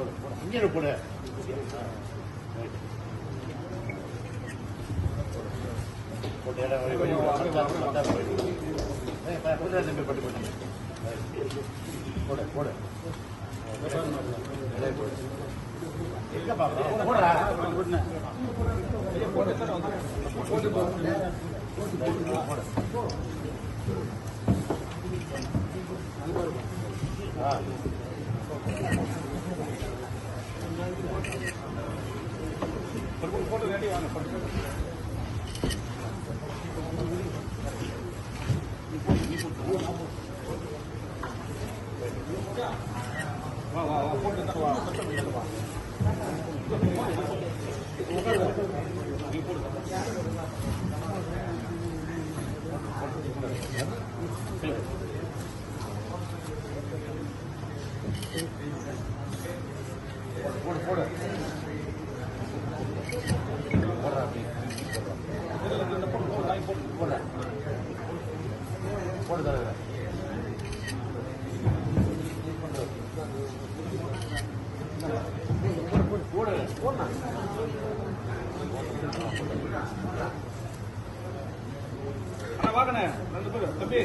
போடு போட போட. போட வழி பத்தாயிரம் வழி புதுசாக தம்பி பட்டு போட்டு போடு போடு. எங்க பாப்பா? போடுறா போடு. ஆ. போடு போடு போடுறா அப்படி போடுறா போடு தலைவர் போடு போடுண்ணா அண்ணா வாங்கண்ணே. ரெண்டு பேரும் தம்பி.